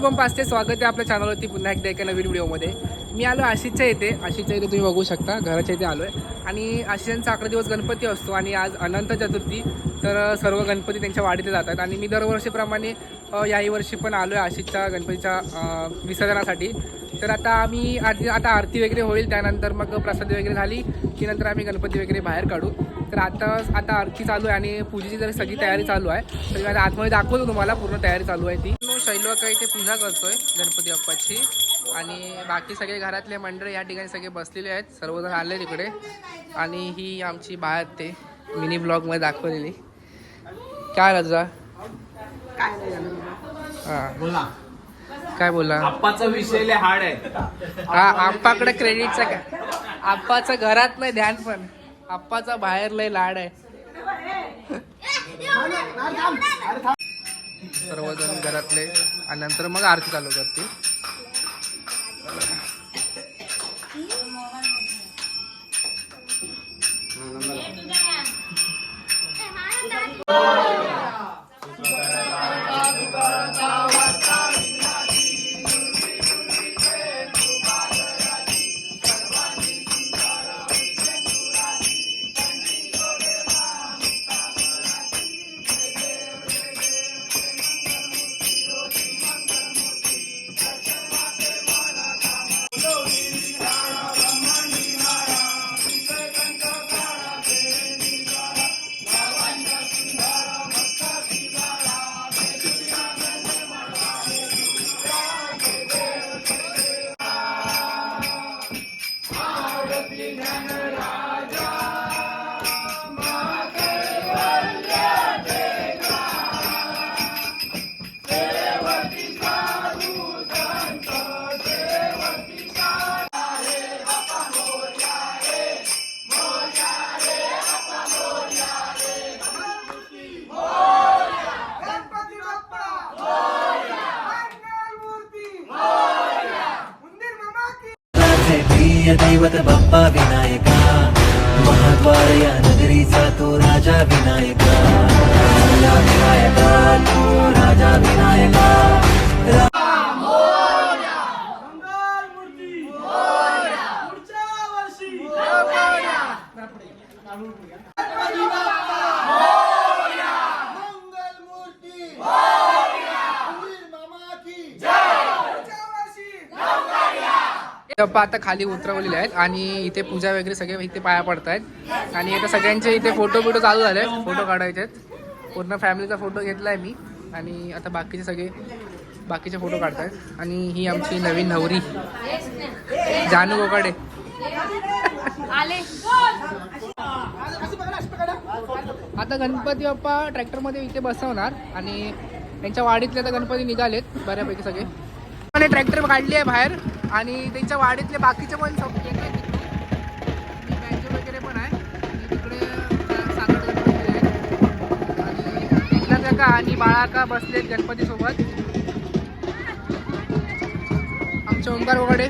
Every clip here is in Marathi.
शुभम पाचते स्वागत आहे आपल्या चॅनलवरती पुन्हा एकदा एका नवीन व्हिडिओमध्ये मी आलो आशिषच्या इथे. आशिषच्या इथे तुम्ही बघू शकता घराच्या इथे आलो आहे आणि आशिषांचा अकरा दिवस गणपती असतो आणि आज अनंत चतुर्थी. तर सर्व गणपती त्यांच्या वाडीते जातात. आणि मी दरवर्षीप्रमाणे याही वर्षी पण आलो आहे आशिषच्या गणपतीच्या विसर्जनासाठी. तर आता आम्ही आधी आता आरती वगैरे होईल त्यानंतर मग प्रसाद वगैरे झाली की नंतर आम्ही गणपती वगैरे बाहेर काढू. तर आता आता आरती चालू आहे आणि पूजेची जर सगळी तयारी चालू आहे. तर मी आता आतमध्ये दाखवतो तुम्हाला पूर्ण तयारी चालू आहे ती. शैलवा इथे पूजा करतोय गणपती बाप्पाची आणि बाकी सगळे घरातले मंडळ या ठिकाणी सगळे बसलेले आहेत सर्वजण आले तिकडे. आणि ही आमची बाळ ते मिनी ब्लॉगमध्ये दाखवलेली. काय रजा काय. हां. बोला. काय बोला आप्पाचा विषय हार्ड आहे. हा आप्पाकडे क्रेडिटचं काय? आप्पाचं घरात नाही ध्यान पण. आप्पाचा बाहेर लय लाड आहे. सर्वजण घरातले. आणि नंतर मग आरती चालू करते Oh प्रिय दैवत बाप्पा विनायका. महाद्वार या नगरीचा तो राजा विनायका. राजा विनायका तो राजा विनायका. पुढच्या वर्षी गणपती बाप्पा मंगलमूर्ती उंदीर मामा की पुढच्या वर्षी बाप्पा आता खाली उतरवलेले आहेत आणि इथे पूजा वगैरे सगळे इथे पाया पडत आहेत आणि आता सगळ्यांचे इथे फोटो बिटो चालू झाले फोटो काढायचे आहेत. पूर्ण फॅमिलीचा फोटो घेतला आहे मी आणि आता बाकीचे सगळे बाकीचे फोटो काढतायत. आणि ही आमची नवीन नवरी जानू गोकाडे. आता गणपती बाप्पा ट्रॅक्टरमध्ये इथे बसवणार आणि त्यांच्या वाडीतले आता गणपती निघालेत बऱ्यापैकी सगळे. ट्रॅक्टर काढली आहे बाहेर. आणि त्यांच्या वाडीतले बाकीचे पण सब आणि वगैरे पण आहे. आणि बाळाका बसलेत गणपती सोबत. आमचे ओंकार वगैरे.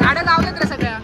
गाड्या लावल्यात रे सगळ्या.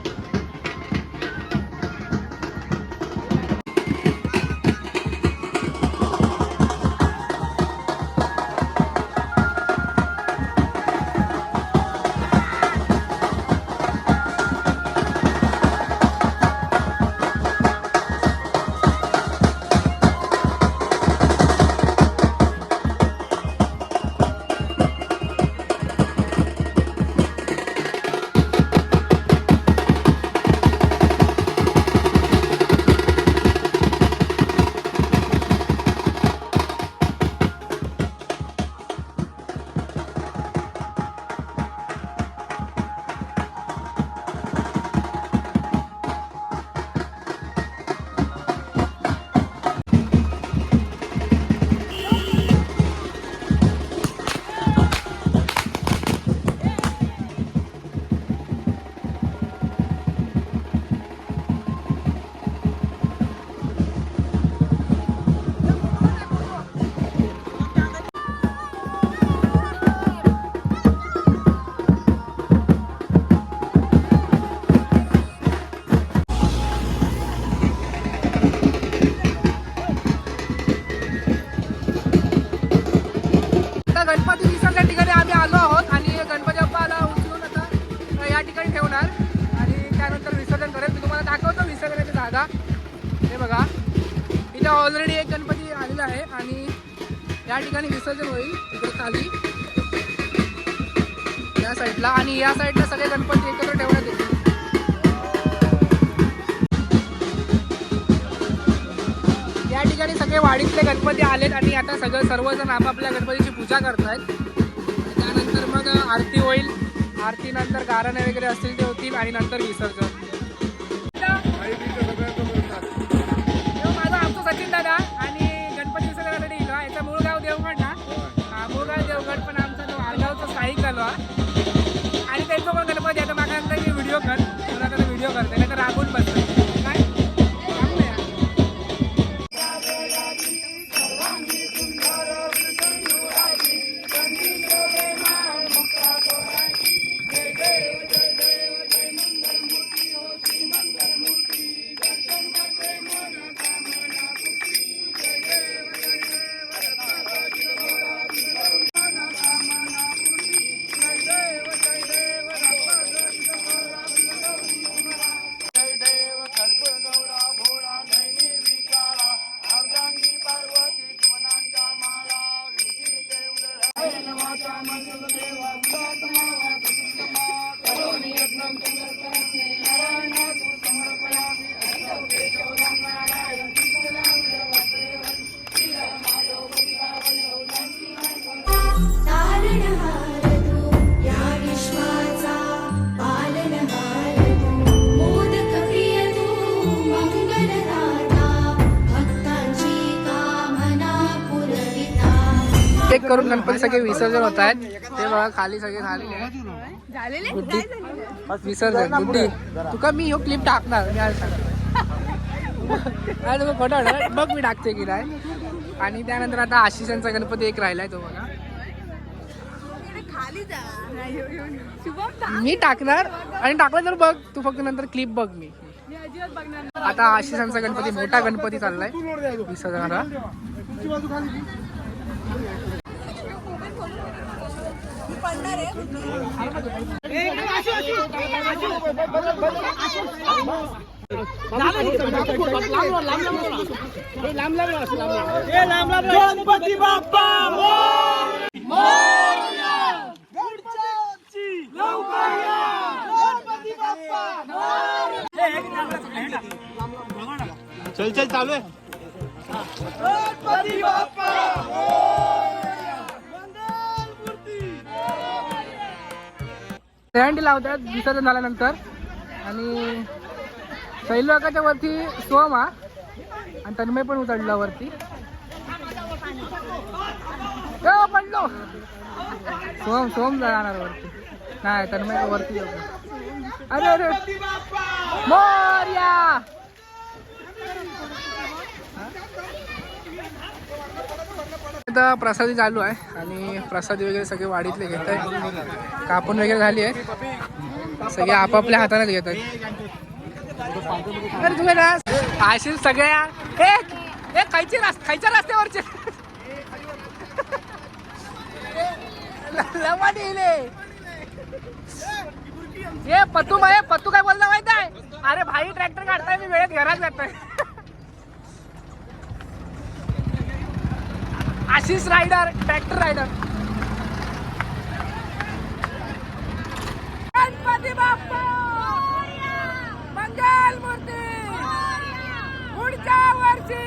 बघा. इथे ऑलरेडी एक गणपती आलेला आहे आणि या ठिकाणी विसर्जन होईल तिकडे खाली. या साईडला आणि या साईडला सगळे गणपती एकत्र ठेवण्यात येतील. या ठिकाणी सगळे वाडीतले गणपती आलेत आणि आता सगळं सर्वजण आपापल्या गणपतीची पूजा करतायत. त्यानंतर मग आरती होईल. आरतीनंतर गारणे गाराणे वगैरे असतील ते होतील आणि नंतर विसर्जन. एक करून गणपती सगळे विसर्जन होत आहेत. ते बघा खाली सगळे झालेले विसर्जन. बुद्धी तुका मी ह्यो क्लिप टाकणार. मी आज सांगतो काय तुका खोटं वाटलं? बघ मी टाकते की नाही. आणि त्यानंतर आता आशिषांचा गणपती एक राहिलाय तो बघा. मी टाकणार. आणि टाकलं तर बघ तू फक्त नंतर क्लिप बघ मी. आता आशिषांचा गणपती मोठा गणपती चाललाय. विसर्जनाला गणपती बाप्पा चल चल चालू आहे. गणपती बाप्पा! मंगलमूर्ती दहंडी लावतात विसर्जन झाल्यानंतर. आणि शैलवाकाच्या वरती सोम हा आणि तन्मय पण उचडला वरती. पडलो. सोम सोम जाणार वरती. नाही तन्मय वरती अरे अरे. मोर्या! आता प्रसादी चालू आहे आणि प्रसादी वगैरे सगळे वाडीतले घेत आहेत. कापून वगैरे झाली आहे. सगळे आपापल्या हातानेच घेत आहेत. अरे तुला ना सगळ्या? एक खायचे रास खायच्या रस्त्यावरचे. लवा दिले ये पत्तू काय बोलला माहीत आहे? अरे भाई ट्रॅक्टर काढताय मी वेळेत घरात जातोय. Ashish rider tractor rider. Ganpati Bappa! मंगल मूर्ती! पुढच्या वर्षी!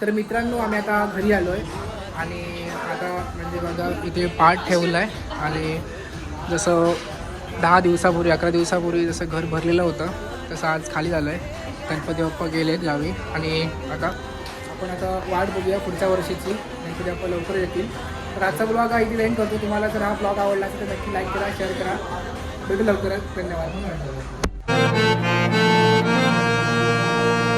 तर मित्रांनो आम्ही आता घरी आलोय. आणि आता म्हणजे बघा इथे पाठ ठेवला आहे आणि जसं दहा दिवसापूर्वी अकरा दिवसापूर्वी जसं घर भरलेलं होतं तसं आज खाली झालं आहे गणपती बाप्पा गेले गावी. आणि आता आपण आता वाट बघूया पुढच्या वर्षीची. गणपती आपण लवकर येतील. तर आजचा ब्लॉग हा इथे एंड करतो. तुम्हाला जर हा ब्लॉग आवडला असेल तर नक्की लाईक करा शेअर करा. भेटू लवकरच. धन्यवाद.